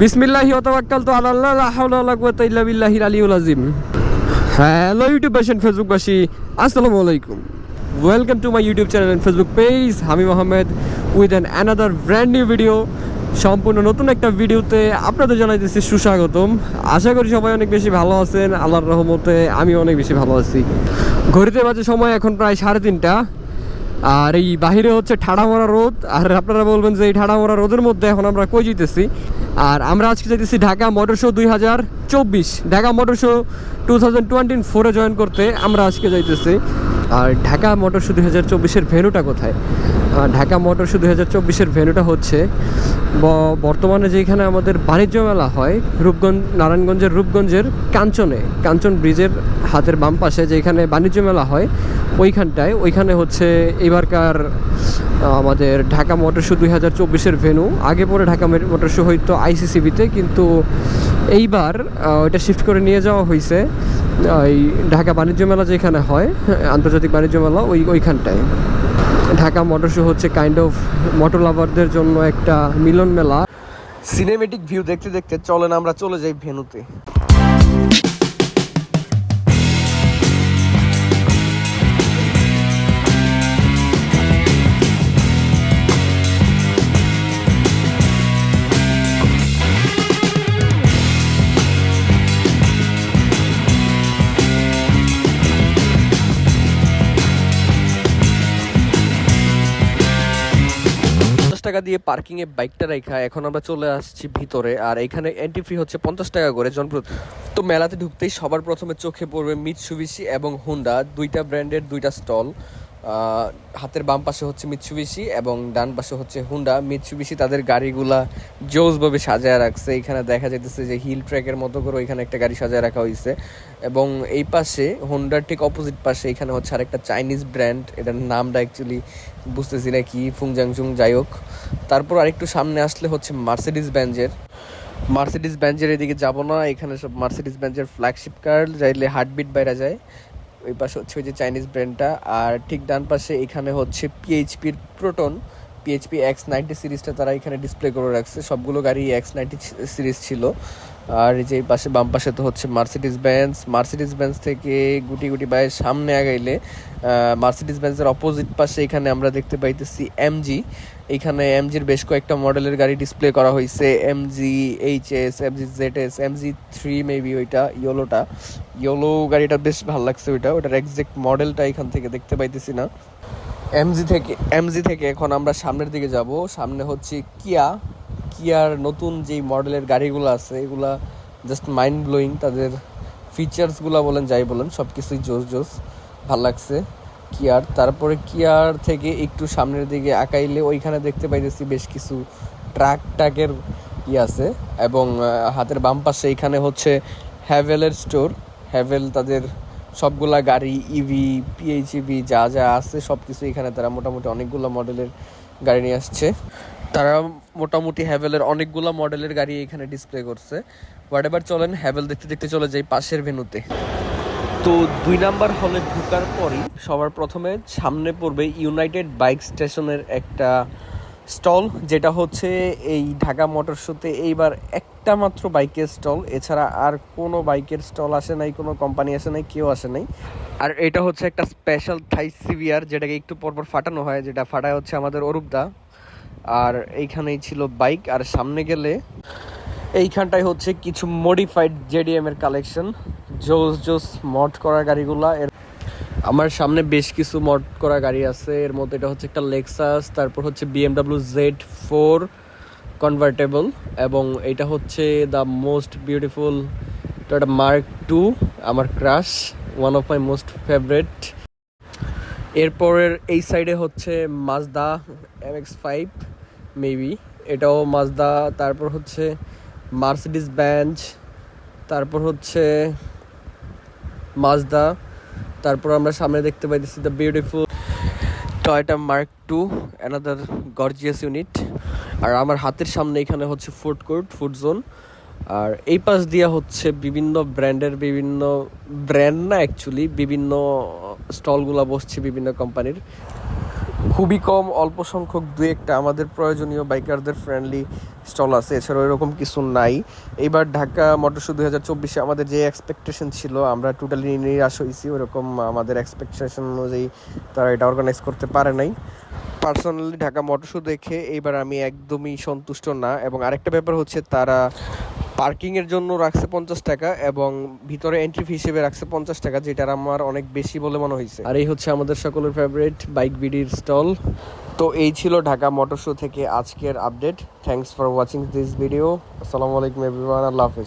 বিসমিল্লাহি ওয়া তাওয়াক্কালতু আলা আল্লাহ লা হাওলা ওয়া লা কুওয়াতা ইল্লা বিল্লাহিল আলিয়্যুল আযীম। হ্যালো ইউটিউব বাসী ফেসবুকবাসী আসসালামু আলাইকুম। Welcome to my YouTube channel and Facebook page হামি Mohammad with an another brand new video সম্পূর্ণ নতুন একটা ভিডিওতে আপনাদের জানাইতেছি সুস্বাগতম। আশা করি সবাই অনেক বেশি ভালো আছেন, আল্লাহর রহমতে আমি অনেক বেশি ভালো আছি। ঘড়িতে বাজে সময় এখন প্রায় সাড়ে তিনটা। আর এই বাহিরে হচ্ছে ঠাড়া মরা রোদ। আর আপনারা বলবেন যে এই ঠাড়া মরা রোদের মধ্যে এখন আমরা কই যেতেছি আর আমরা আজকে যেতেছি ঢাকা মোটর শো দুই হাজার চব্বিশ। Dhaka motor show two thousand twenty ফোরে জয়েন করতে আমরা আজকে যাইতেছি। আর ঢাকা মোটর শো দুই হাজার চব্বিশের ভেনুটা কোথায়? ঢাকা মোটর শো দুই হাজার চব্বিশের ভেনুটা হচ্ছে বর্তমানে যেখানে আমাদের বাণিজ্য মেলা হয়, রূপগঞ্জ, নারায়ণগঞ্জের রূপগঞ্জের কাঞ্চনে, কাঞ্চন ব্রিজের হাতের বাম পাশে যেখানে বাণিজ্য মেলা হয়, ওইখানটায়, ওইখানে হচ্ছে এবারকার আমাদের ঢাকা মোটর শো দুই হাজার চব্বিশের ভেনু আগে পরে ঢাকা মোটর শো হইতো আইসিসিবিতে কিন্তু এইবার ওইটা শিফট করে নিয়ে যাওয়া হয়েছে এই ঢাকা বাণিজ্য মেলা যেখানে হয়, আন্তর্জাতিক বাণিজ্য মেলা, ওই, ওইখানটায়। ঢাকা মোটর শো হচ্ছে কাইন্ড অফ মোটর লাভারদের জন্য একটা মিলন মেলা। সিনেমেটিক ভিউ দেখতে দেখতে চলেন, আমরা চলে যাই ভেনুতে। টাকা দিয়ে পার্কিং এ বাইকটা রেখা এখন আমরা চলে আসছি ভিতরে, আর এখানে এন্ট্রি ফি হচ্ছে পঞ্চাশ টাকা করে জনপ্রতি। তো মেলাতে ঢুকতেই সবার প্রথমে চোখে পড়বে মিৎসুবিশি এবং হুন্ডা দুইটা ব্র্যান্ডের দুইটা স্টল হাতের বাম পাশে হচ্ছে মিৎসুবিশি এবং ডান পাশে হচ্ছে হুন্ডা মিৎসুবিশি তাদের গাড়িগুলা জোসভাবে সাজায় রাখছে। এখানে দেখা যাইতেছে যে হিল ট্র্যাকের মতো করে ওইখানে একটা গাড়ি সাজায় রাখা হয়েছে এবং এই পাশে হুন্ডার ঠিক অপোজিট পাশে এখানে হচ্ছে আরেকটা চাইনিজ ব্র্যান্ড এটার নামটা অ্যাকচুয়ালি বুঝতেছি না কি ফুংজাংজুং যাই হোক। তারপর আরেকটু সামনে আসলে হচ্ছে মার্সিডিস ব্যাঞ্জের মার্সিডিস ব্যাঞ্জের এদিকে যাব না, এখানে সব মার্সিডিস ব্যাঞ্জের ফ্ল্যাগশিপ কার যাইলে হার্টবিট বাইরে যায়। ওই পাশে হচ্ছে ওই যে চাইনিজ ব্র্যান্ডটা আর ঠিক ডান পাশে এখানে হচ্ছে পিএইচপির প্রোটন পিএইচপি এক্স নাইনটি সিরিজটা তারা এখানে ডিসপ্লে করে রাখছে। সবগুলো গাড়ি এক্স নাইনটি সিরিজ ছিল। আর এই যে পাশে, বাম পাশে তো হচ্ছে মার্সিডিস বেঞ্জ মার্সিডিস বেঞ্জ থেকে গুটি গুটি বাইয়ের সামনে আগাইলে মার্সিডিস বেঞ্জের অপোজিট পাশে এখানে আমরা দেখতে পাইতেছি এমজি এখানে এমজির বেশ কয়েকটা মডেলের গাড়ি ডিসপ্লে করা হয়েছে MG S MG Z S MG three maybe ওইটা ইয়োলোটা ইয়োলো গাড়িটা বেশ ভালো লাগছে ওইটা। ওটার এক্সাক্ট মডেলটা এখান থেকে দেখতে পাইতেছি না। এমজি থেকে এমজি থেকে এখন আমরা সামনের দিকে যাব। সামনে হচ্ছে কিয়া কিয়ার নতুন যেই মডেলের গাড়িগুলো আছে, এগুলা জাস্ট মাইন্ড ব্লোয়িং তাদের ফিচার্সগুলো বলেন, যাই বলেন সব কিছুই জোস জোস, ভালো লাগছে। কিয়ার, তারপরে কিয়ার থেকে একটু সামনের দিকে আঁকাইলে ওইখানে দেখতে পাইতেছি বেশ কিছু ট্রাক ট্রাকের ই আছে, এবং হাতের বাম পাশে এখানে হচ্ছে হ্যাভেলের স্টোর হ্যাভেল তাদের সবগুলা গাড়ি ইভি পিএইচইভি যা যা আছে সব কিছু এখানে তারা মোটামুটি অনেকগুলো মডেলের গাড়ি নিয়ে আসছে। তারা মোটামুটি হ্যাভেলের অনেকগুলো মডেলের গাড়ি এখানে ডিসপ্লে করছে। হোয়াট এভার চলেন হ্যাভেল দেখতে দেখতে চলে যাই পাশের ভেনুতে তো দুই নাম্বার হলে ঢুকার পরই সবার প্রথমে সামনে পড়বে ইউনাইটেড বাইক স্টেশনের একটা স্টল যেটা হচ্ছে এই ঢাকা মোটর শোতে এইবার একটা মাত্র বাইকের স্টল এছাড়া আর কোনো বাইকের স্টল আসে নাই, কোনো কোম্পানি আসে নাই, কেউ আসে নাই। আর এটা হচ্ছে একটা স্পেশাল থাই সিভিয়ার যেটাকে একটু পরপর ফাটানো হয়, যেটা ফাটায় হচ্ছে আমাদের অরূপদা। আর এইখানেই ছিল বাইক, আর সামনে গেলে এইখানটায় হচ্ছে কিছু মডিফাইড জেডিএম এর কালেকশন জোস জোস মড করা গাড়িগুলা। এর আমার সামনে বেশ কিছু মড করা গাড়ি আছে। এর মধ্যে এটা হচ্ছে একটা লেক্সাস তারপর হচ্ছে বিএমডাব্লিউ জেড ফোর কনভার্টেবল এবং এটা হচ্ছে দ্য মোস্ট বিউটিফুল এটা মার্ক টু আমার crush one of my most favourite এরপরের এই সাইডে হচ্ছে Mazda M X five maybe এটাও মাজদা তারপর হচ্ছে মার্সিডিস ব্যাঞ্চ তারপর হচ্ছে মাজদা তারপর আমরা সামনে দেখতে পাইতেছি the beautiful Toyota Mark two another gorgeous unit আর আমার হাতের সামনে এখানে হচ্ছে ফুড কোর্ট ফুড জোন আর এই পাশ দিয়া হচ্ছে বিভিন্ন ব্র্যান্ডের বিভিন্ন ব্র্যান্ড না অ্যাকচুয়ালি বিভিন্ন স্টলগুলো বসছে বিভিন্ন কোম্পানির খুবই কম, অল্প সংখ্যক দু একটা আমাদের প্রয়োজনীয় বাইকারদের ফ্রেন্ডলি স্টল আছে। এছাড়াও এরকম কিছু নাই। এইবার ঢাকা মোটর শো দুই হাজার চব্বিশে আমাদের যে এক্সপেকটেশন ছিল, আমরা টোটালি নিরাশ হয়েছি। ওরকম আমাদের এক্সপেকটেশন অনুযায়ী তারা এটা অর্গানাইজ করতে পারে নাই। পার্সোনালি ঢাকা মোটরশো দেখে এইবার আমি একদমই সন্তুষ্ট না। এবং আরেকটা ব্যাপার হচ্ছে তারা পার্কিং এর জন্য রাখছে পঞ্চাশ টাকা এবং ভিতরে এন্ট্রি ফি হিসেবে রাখছে পঞ্চাশ টাকা যেটার আমার অনেক বেশি বলে মনে হয়েছে। আর এই হচ্ছে আমাদের সকলের ফেভারিট বাইক বিডির স্টল তো এই ছিল ঢাকা মোটর শো থেকে আজকের update thanks for watching this video আসসালামু আলাইকুম এভরিওয়ান আল্লাহ হাফিজ।